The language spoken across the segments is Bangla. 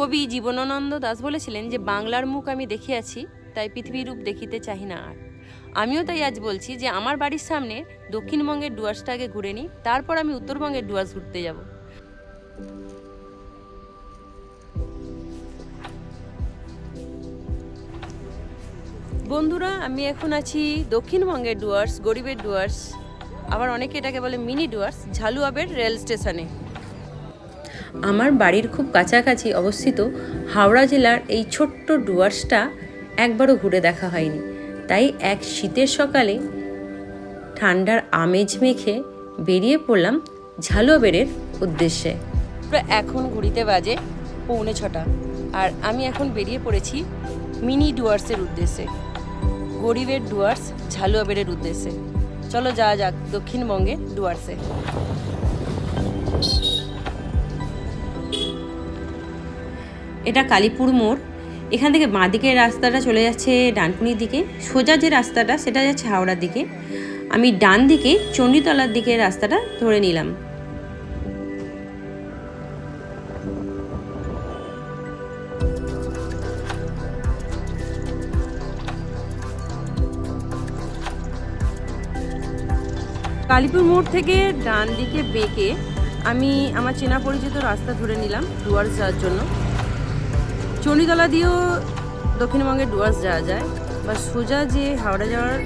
কবি জীবনানন্দ দাস বলেছিলেন যে, বাংলার মুখ আমি দেখিয়াছি, তাই পৃথিবীর রূপ দেখিতে চাহি না আর। আমিও তাই আজ বলছি যে, আমার বাড়ির সামনে দক্ষিণবঙ্গের ডুয়ার্সটা আগে ঘুরে নিই, তারপর আমি উত্তরবঙ্গের ডুয়ার্স ঘুরতে যাব। বন্ধুরা, আমি এখন আছি দক্ষিণবঙ্গের ডুয়ার্স, গরিবের ডুয়ার্স, আবার অনেকে এটাকে বলে মিনি ডুয়ার্স, ঝালুয়াবের রেল স্টেশনে। আমার বাড়ির খুব কাছাকাছি অবস্থিত হাওড়া জেলার এই ছোট্ট ডুয়ার্সটা একবারও ঘুরে দেখা হয়নি। তাই এক শীতের সকালে ঠান্ডার আমেজ মেখে বেরিয়ে পড়লাম ঝালুয়াবেরের উদ্দেশ্যে। এখন ঘুরিতে বাজে পৌনে ছটা আর আমি এখন বেরিয়ে পড়েছি মিনি ডুয়ার্সের উদ্দেশ্যে। গরিবের ডুয়ার্স ঝালুয়াবেরের উদ্দেশ্যে। চলো যাওয়া যাক দক্ষিণবঙ্গের ডুয়ার্সে। এটা কালীপুর মোড়। এখান থেকে বাঁ দিকের রাস্তাটা চলে যাচ্ছে ডানকুনির দিকে। সোজা যে রাস্তাটা, সেটা যাচ্ছে হাওড়ার দিকে। আমি ডান দিকে চণ্ডীতলার দিকে রাস্তাটা ধরে নিলাম। কালীপুর মোড় থেকে ডান দিকে বেঁকে আমি আমার চেনা পরিচিত রাস্তা ধরে নিলাম ডুয়ার্স যাওয়ার জন্য। চণ্ডীতলা দিয়েও দক্ষিণবঙ্গের ডুয়ার্স যাওয়া যায়, বা সোজা যে হাওড়া যাওয়ার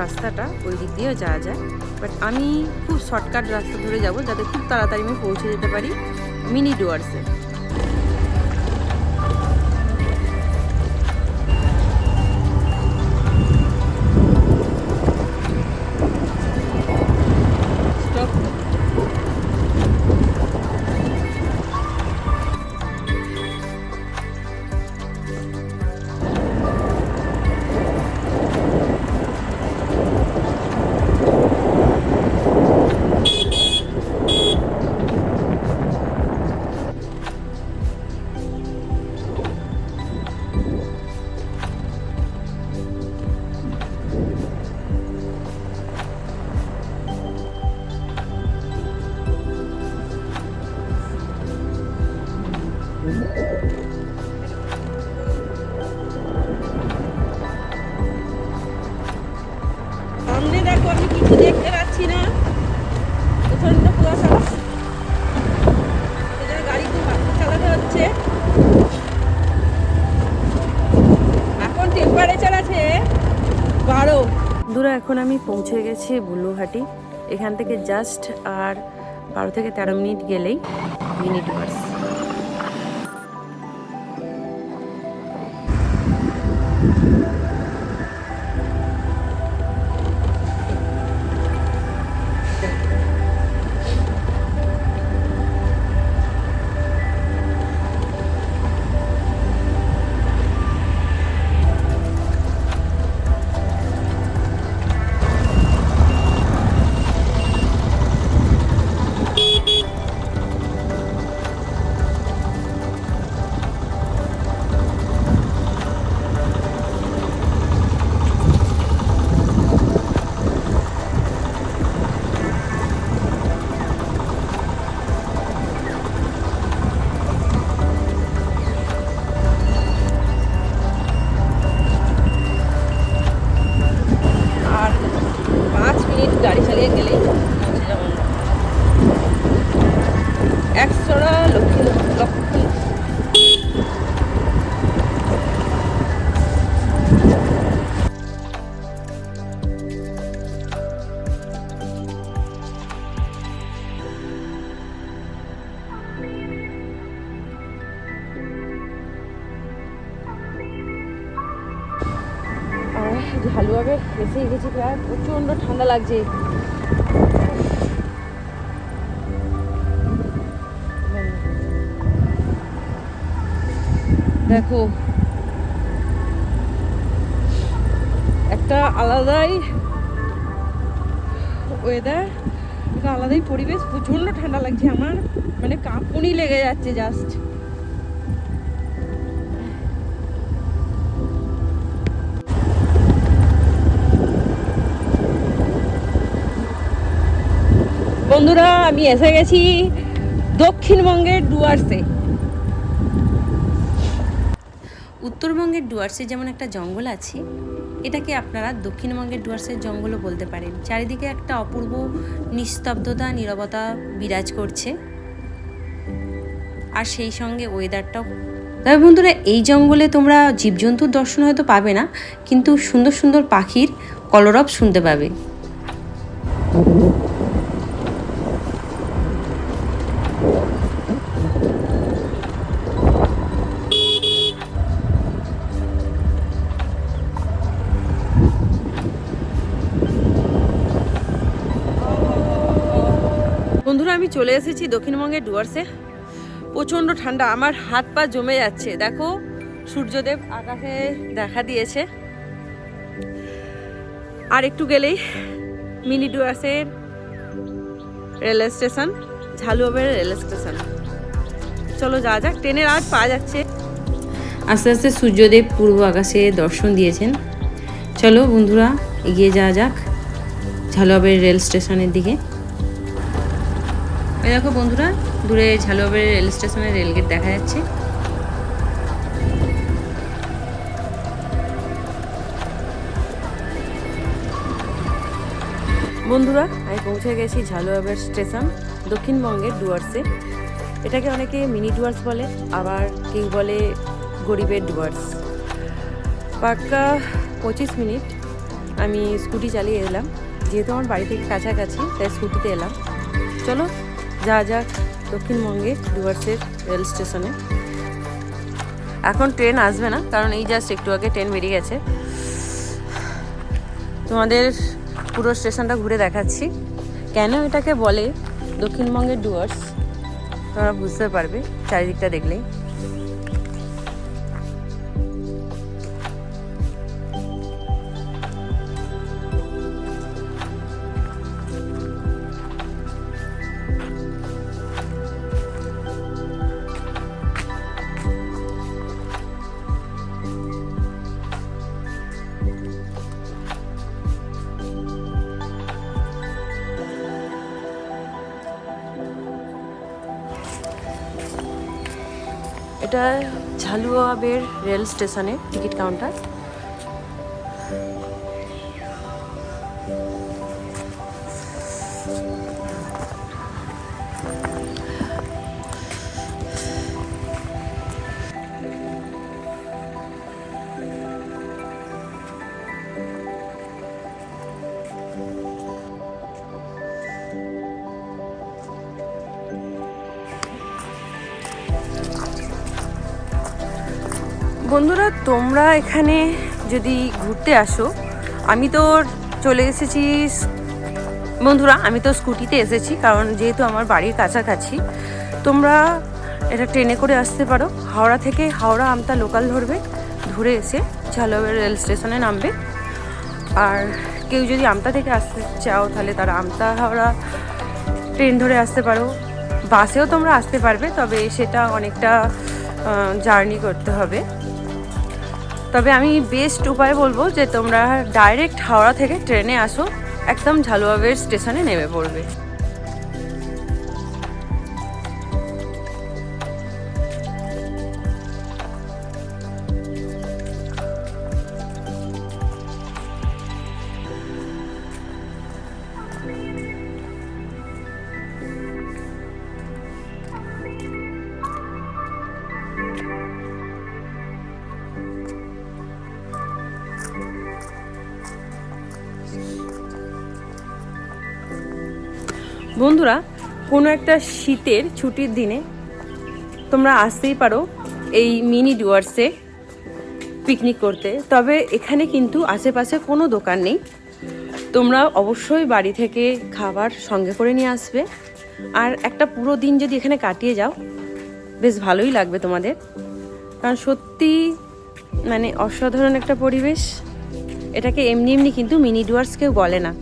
রাস্তাটা ওই দিক দিয়েও যাওয়া যায়। বাট আমি খুব শর্টকাট রাস্তা ধরে যাব যাতে খুব তাড়াতাড়ি আমি পৌঁছে যেতে পারি মিনি ডুয়ার্সে। পৌঁছে গেছি বুলুহাটি এখান থেকে জাস্ট আর বারো থেকে তেরো মিনিট গেলেই মিনিট ঝালুয়াবে এসে গেছি প্রায় প্রচণ্ড ঠান্ডা লাগছে। দেখো, একটা আলাদাই ওয়েদার একটা আলাদাই পরিবেশ, প্রচণ্ড ঠান্ডা লাগছে আমার। মানে কাঁপুনি লেগে যাচ্ছে জাস্ট বন্ধুরা, আমি এসে গেছি দক্ষিণবঙ্গের ডুয়ার্সে। উত্তরবঙ্গের ডুয়ার্সে যেমন একটা জঙ্গল আছে, এটাকে আপনারা দক্ষিণবঙ্গের ডুয়ার্সের জঙ্গলও বলতে পারেন। চারিদিকে একটা অপূর্ব নিস্তব্ধতা, নীরবতা বিরাজ করছে। আর সেই সঙ্গে ওয়েদারটাও তবে বন্ধুরা, এই জঙ্গলে তোমরা জীবজন্তুর দর্শন হয়তো পাবে না, কিন্তু সুন্দর সুন্দর পাখির কলরব শুনতে পাবে। বন্ধুরা, আমি চলে এসেছি দক্ষিণবঙ্গের ডুয়ার্সে। প্রচণ্ড ঠান্ডা, আমার হাত পা জমে যাচ্ছে। দেখো, সূর্যদেব আকাশে দেখা দিয়েছে। আর একটু গেলেই মিনি ডুয়ার্সের রেল স্টেশন ঝালুয়াবের রেল স্টেশন। চলো যা যাক, ট্রেনের আজ পাওয়া যাচ্ছে। আস্তে আস্তে সূর্যদেব পূর্ব আকাশে দর্শন দিয়েছেন। চলো বন্ধুরা, এগিয়ে যাওয়া যাক ঝালুয়াবের রেল স্টেশনের দিকে। এই দেখো বন্ধুরা, দূরে ঝালুয়াবের রেল স্টেশনের রেলগেট দেখা যাচ্ছে। বন্ধুরা, আমি পৌঁছে গেছি ঝালুয়াবের স্টেশন, দক্ষিণবঙ্গের ডুয়ার্সে। এটাকে অনেকে মিনি ডুয়ার্স বলে, আবার কেউ বলে গরিবের ডুয়ার্স। পাক্কা পঁচিশ মিনিট, আমি স্কুটি চালিয়ে এলাম। যেহেতু আমার বাড়ি থেকে কাছাকাছি, তাই স্কুটিতে এলাম। চলো যা যাক দক্ষিণবঙ্গে ডুয়ার্সের রেল স্টেশনে। এখন ট্রেন আসবে না, কারণ এই জাস্ট একটু আগে ট্রেন বেরিয়ে গেছে। তোমাদের পুরো স্টেশনটা ঘুরে দেখাচ্ছি। কেন এটাকে বলে দক্ষিণবঙ্গের ডুয়ার্স তোমরা বুঝতে পারবে, চারিদিকটা দেখলেই। এটা ঝালুয়াবের রেল স্টেশনে টিকিট কাউন্টার। বন্ধুরা, তোমরা এখানে যদি ঘুরতে আসো, আমি তো চলে এসেছি বন্ধুরা, আমি তো স্কুটিতে এসেছি, কারণ যেহেতু আমার বাড়ির কাছাকাছি, তোমরা এটা ট্রেনে করে আসতে পারো। হাওড়া থেকে হাওড়া আমতা লোকাল ধরবে, ধরে এসে ঝালুয়া রেল স্টেশনে নামবে। আর কেউ যদি আমতা থেকে আসতে চাও, তাহলে তারা আমতা হাওড়া ট্রেন ধরে আসতে পারো। বাসেও তোমরা আসতে পারবে, তবে সেটা অনেকটা জার্নি করতে হবে। তবে আমি বেস্ট উপায় বলব যে তোমরা ডাইরেক্ট হাওড়া থেকে ট্রেনে আসো, একদম ঝালুয়াবের স্টেশনে নেমে পড়বে। বন্ধুরা, কোনো একটা শীতের ছুটির দিনে তোমরা আসতেই পারো এই মিনি ডুয়ার্সে পিকনিক করতে। তবে এখানে কিন্তু আশেপাশে কোনো দোকান নেই। তোমরা অবশ্যই বাড়ি থেকে খাবার সঙ্গে করে নিয়ে আসবে। আর একটা পুরো দিন যদি এখানে কাটিয়ে যাও, বেশ ভালোই লাগবে তোমাদের। কারণ সত্যি মানে অসাধারণ একটা পরিবেশ। এটাকে এমনি এমনি কিন্তু মিনি ডুয়ার্স কেউ বলে না।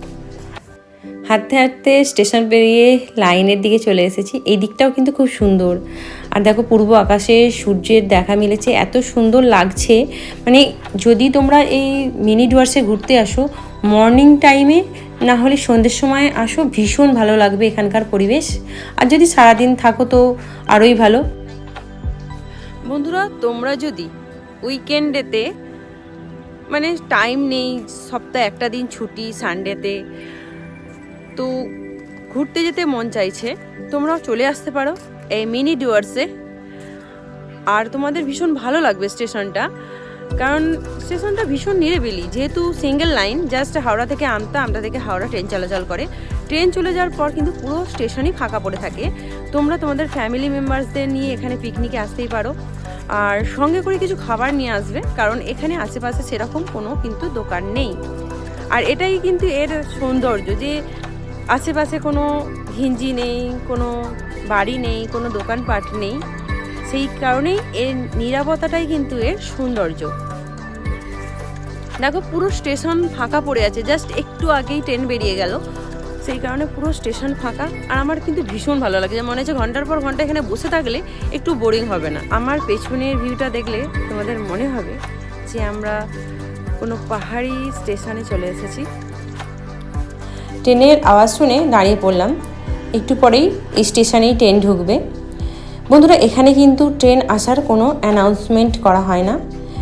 হাঁটতে হাঁটতে স্টেশন পেরিয়ে লাইনের দিকে চলে এসেছি। এই দিকটাও কিন্তু খুব সুন্দর। আর দেখো, পূর্ব আকাশে সূর্যের দেখা মিলেছে। এত সুন্দর লাগছে। মানে যদি তোমরা এই মিনি ডুয়ার্সে ঘুরতে আসো, মর্নিং টাইমে না হলে সন্ধ্যের সময় আসো, ভীষণ ভালো লাগবে এখানকার পরিবেশ। আর যদি সারাদিন থাকো তো আরোই ভালো। বন্ধুরা, তোমরা যদি উইকেন্ডেতে মানে টাইম নেই, সপ্তাহে একটা দিন ছুটি সানডেতে তো ঘুরতে যেতে মন চাইছে, তোমরাও চলে আসতে পারো এই মিনি ডুয়ার্সে আর তোমাদের ভীষণ ভালো লাগবে স্টেশনটা, কারণ স্টেশনটা ভীষণ নিরিবিলি, যেহেতু সিঙ্গেল লাইন জাস্ট হাওড়া থেকে আমতা আমতা থেকে হাওড়া ট্রেন চলাচল করে। ট্রেন চলে যাওয়ার পর কিন্তু পুরো স্টেশনই ফাঁকা পড়ে থাকে। তোমরা তোমাদের ফ্যামিলি মেম্বার্সদের নিয়ে এখানে পিকনিকে আসতেই পারো। আর সঙ্গে করে কিছু খাবার নিয়ে আসবে, কারণ এখানে আশেপাশে সেরকম কোনো কিন্তু দোকান নেই। আর এটাই কিন্তু এর সৌন্দর্য যে আশেপাশে কোনো ঘিঞ্জি নেই, কোনো বাড়ি নেই, কোনো দোকানপাট নেই, সেই কারণেই এর নিরাপত্তাটাই কিন্তু এর সৌন্দর্য। দেখো, পুরো স্টেশন ফাঁকা পড়ে আছে, জাস্ট একটু আগেই ট্রেন বেরিয়ে গেল। সেই কারণে পুরো স্টেশন ফাঁকা। আর আমার কিন্তু ভীষণ ভালো লাগে। যে মনে হচ্ছে ঘণ্টার পর ঘণ্টা এখানে বসে থাকলে একটু বোরিং হবে না। আমার পেছনের ভিউটা দেখলে তোমাদের মনে হবে যে আমরা কোনো পাহাড়ি স্টেশনে চলে এসেছি। ট্রেনের আওয়াজ শুনে দাঁড়িয়ে পড়লাম। একটু পরেই এই স্টেশনেই ট্রেন ঢুকবে। বন্ধুরা, এখানে কিন্তু ট্রেন আসার কোনো অ্যানাউন্সমেন্ট করা হয় না।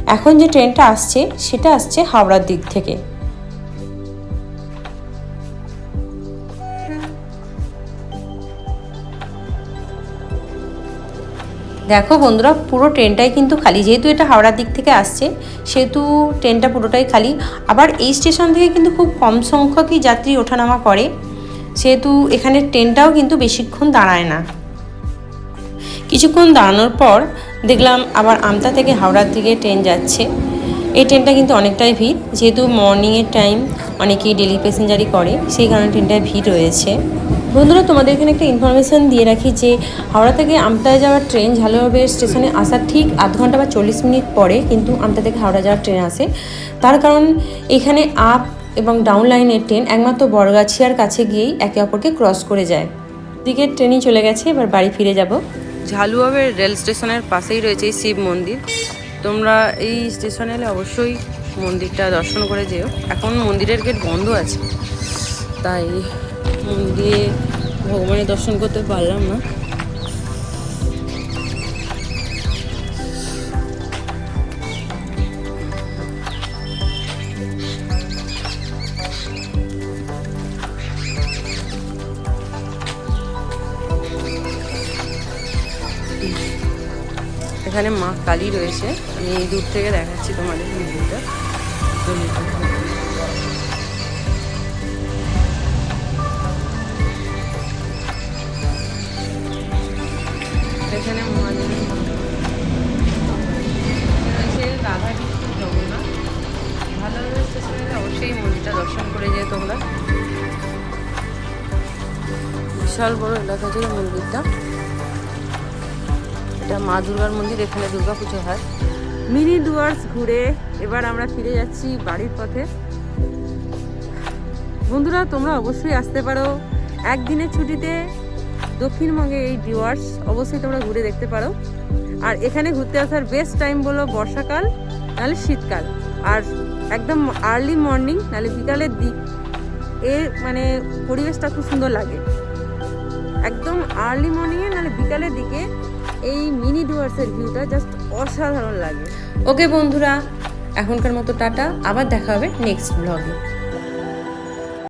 এখন যে ট্রেনটা আসছে, সেটা আসছে হাওড়ার দিক থেকে। দেখো বন্ধুরা, পুরো ট্রেনটাই কিন্তু খালি। যেহেতু এটা হাওড়ার দিক থেকে আসছে, সেহেতু ট্রেনটা পুরোটাই খালি। আবার এই স্টেশন থেকে কিন্তু খুব কম সংখ্যকই যাত্রী ওঠানামা করে। সেহেতু এখানে ট্রেনটাও কিন্তু বেশিক্ষণ দাঁড়ায় না। কিছুক্ষণ দাঁড়ানোর পর দেখলাম আবার আমতা থেকে হাওড়ার দিকে ট্রেন যাচ্ছে। এই ট্রেনটা কিন্তু অনেকটাই ভিড়, যেহেতু মর্নিংয়ের টাইম অনেকেই ডেলি প্যাসেঞ্জারই করে, সেই কারণে ট্রেনটায় ভিড় রয়েছে। বন্ধুরা, তোমাদের এখানে একটা ইনফরমেশান দিয়ে রাখি যে হাওড়া থেকে আমতায় যাওয়ার ট্রেন ঝালুয়াবে স্টেশনে আসার ঠিক আধ ঘণ্টা বা চল্লিশ মিনিট পরে কিন্তু আমতা থেকে হাওড়া যাওয়ার ট্রেন আসে। তার কারণ এখানে আপ এবং ডাউন লাইনের ট্রেন একমাত্র বড়গাছিয়ার কাছে গিয়েই একে অপরকে ক্রস করে যায়। দিকে ট্রেনই চলে গেছে, এবার বাড়ি ফিরে যাব। ঝালুয়াবের রেল স্টেশনের পাশেই রয়েছে এই শিব মন্দির। তোমরা এই স্টেশনে এলে অবশ্যই মন্দিরটা দর্শন করে যেও। এখন মন্দিরের গেট বন্ধ আছে, তাই মন্দিরে ভগবানের দর্শন করতে পারলাম না। এখানে মা কালী রয়েছে। আমি দূর থেকে দেখাচ্ছি তোমাদের মন্দিরটা তোমরা? বিশাল বড় এলাকা জুড়ে মন্দিরটা। এটা মা দুর্গার মন্দির, এখানে দুর্গা পুজো হয়। মিনি ডুয়ার্স ঘুরে এবার আমরা ফিরে যাচ্ছি বাড়ির পথে। বন্ধুরা, তোমরা অবশ্যই আসতে পারো। একদিনের ছুটিতে দক্ষিণবঙ্গে এই ডিওয়ার্স অবশ্যই তোমরা ঘুরে দেখতে পারো। আর এখানে ঘুরতে আসার বেস্ট টাইম বলো বর্ষাকাল, নাহলে শীতকাল। আর একদম আর্লি মর্নিং নাহলে বিকালের দিক। এর মানে পরিবেশটা খুব সুন্দর লাগে। একদম আর্লি মর্নিংয়ে নাহলে বিকালের দিকে এই মিনি ডুয়ার্সের ভিউটা জাস্ট অসাধারণ লাগে। ওকে বন্ধুরা, এখনকার মতো টাটা, আবার দেখা হবে নেক্সট ব্লগে